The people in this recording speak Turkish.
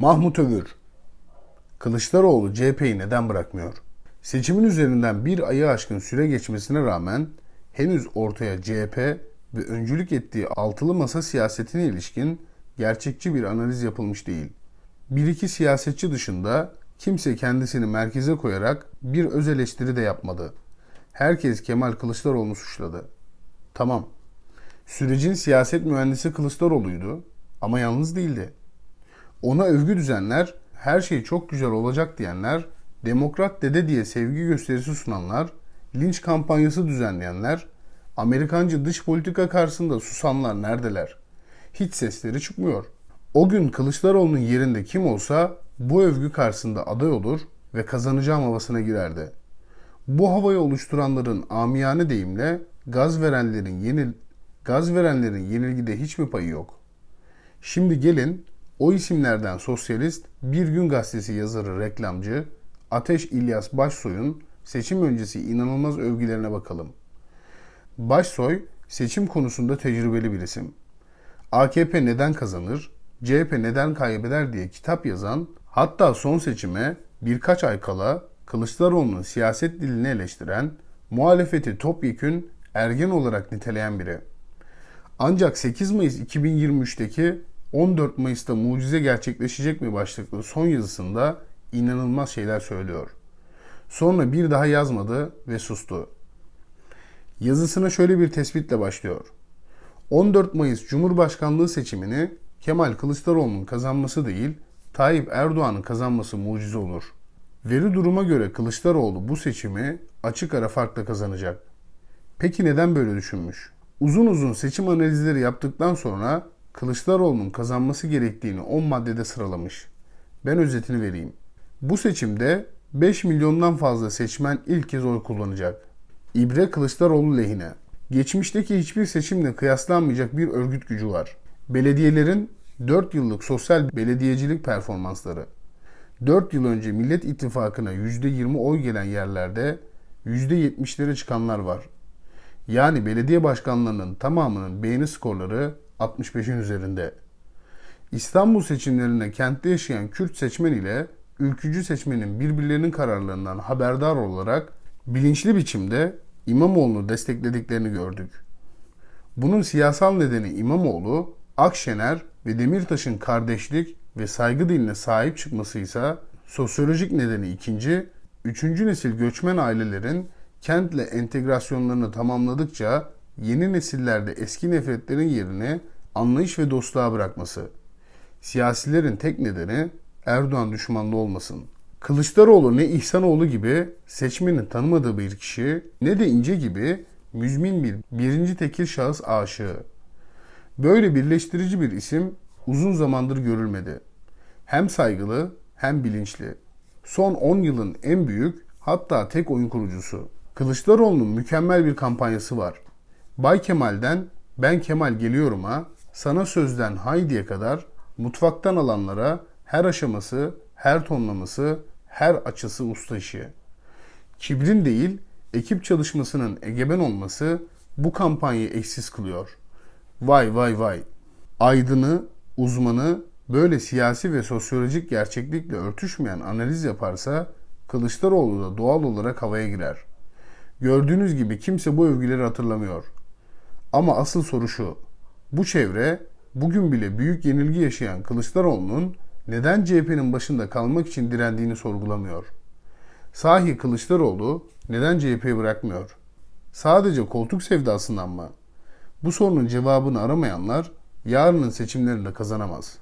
Mahmut Övür Kılıçdaroğlu CHP'yi neden bırakmıyor? Seçimin üzerinden bir ayı aşkın süre geçmesine rağmen henüz ortaya CHP ve öncülük ettiği altılı masa siyasetine ilişkin gerçekçi bir analiz yapılmış değil. Bir iki siyasetçi dışında kimse kendisini merkeze koyarak bir öz eleştiri de yapmadı. Herkes Kemal Kılıçdaroğlu'nu suçladı. Tamam. Sürecin siyaset mühendisi Kılıçdaroğlu'ydu ama yalnız değildi. Ona övgü düzenler, her şey çok güzel olacak diyenler, demokrat dede diye sevgi gösterisi sunanlar, linç kampanyası düzenleyenler, Amerikancı dış politika karşısında susanlar neredeler? Hiç sesleri çıkmıyor. O gün Kılıçdaroğlu'nun yerinde kim olsa bu övgü karşısında aday olur ve kazanacağım havasına girerdi. Bu havayı oluşturanların amiyane deyimle gaz verenlerin yenil gaz verenlerin yenilgide hiç mi payı yok? Şimdi gelin o isimlerden sosyalist Bir Gün Gazetesi yazarı reklamcı Ateş İlyas Başsoy'un seçim öncesi inanılmaz övgülerine bakalım. Başsoy seçim konusunda tecrübeli bir isim. AKP neden kazanır, CHP neden kaybeder diye kitap yazan, hatta son seçime birkaç ay kala Kılıçdaroğlu'nun siyaset dilini eleştiren, muhalefeti topyekün ergen olarak niteleyen biri. Ancak 8 Mayıs 2023'teki 14 Mayıs'ta mucize gerçekleşecek mi başlıklı son yazısında inanılmaz şeyler söylüyor. Sonra bir daha yazmadı ve sustu. Yazısına şöyle bir tespitle başlıyor. 14 Mayıs Cumhurbaşkanlığı seçimini Kemal Kılıçdaroğlu'nun kazanması değil, Tayyip Erdoğan'ın kazanması mucize olur. Veri duruma göre Kılıçdaroğlu bu seçimi açık ara farkla kazanacak. Peki neden böyle düşünmüş? Uzun uzun seçim analizleri yaptıktan sonra Kılıçdaroğlu'nun kazanması gerektiğini 10 maddede sıralamış. Ben özetini vereyim. Bu seçimde 5 milyondan fazla seçmen ilk kez oy kullanacak. İbre Kılıçdaroğlu lehine. Geçmişteki hiçbir seçimle kıyaslanmayacak bir örgüt gücü var. Belediyelerin 4 yıllık sosyal belediyecilik performansları. 4 yıl önce Millet İttifakı'na %20 oy gelen yerlerde %70'lere çıkanlar var. Yani belediye başkanlarının tamamının beğeni skorları 65'in üzerinde. İstanbul seçimlerinde kentte yaşayan Kürt seçmen ile ülkücü seçmenin birbirlerinin kararlarından haberdar olarak bilinçli biçimde İmamoğlu'nu desteklediklerini gördük. Bunun siyasal nedeni İmamoğlu, Akşener ve Demirtaş'ın kardeşlik ve saygı diline sahip çıkmasıysa sosyolojik nedeni ikinci, üçüncü nesil göçmen ailelerin kentle entegrasyonlarını tamamladıkça yeni nesillerde eski nefretlerin yerini anlayış ve dostluğa bırakması. Siyasilerin tek nedeni Erdoğan düşmanlığı olmasın. Kılıçdaroğlu ne İhsanoğlu gibi seçmenin tanımadığı bir kişi ne de İnce gibi müzmin bir birinci tekil şahıs aşığı. Böyle birleştirici bir isim uzun zamandır görülmedi. Hem saygılı hem bilinçli. Son 10 yılın en büyük hatta tek oyun kurucusu. Kılıçdaroğlu'nun mükemmel bir kampanyası var. Bay Kemal'den ben Kemal geliyorum'a, sana sözden haydiye kadar mutfaktan alanlara her aşaması, her tonlaması, her açısı usta işi. Kibrin değil, ekip çalışmasının egemen olması bu kampanyayı eşsiz kılıyor. Vay vay vay. Aydını, uzmanı böyle siyasi ve sosyolojik gerçeklikle örtüşmeyen analiz yaparsa Kılıçdaroğlu da doğal olarak havaya girer. Gördüğünüz gibi kimse bu övgüleri hatırlamıyor. Ama asıl soru şu. Bu çevre bugün bile büyük yenilgi yaşayan Kılıçdaroğlu'nun neden CHP'nin başında kalmak için direndiğini sorgulamıyor. Sahi Kılıçdaroğlu neden CHP'yi bırakmıyor? Sadece koltuk sevdasından mı? Bu sorunun cevabını aramayanlar yarının seçimlerinde kazanamaz.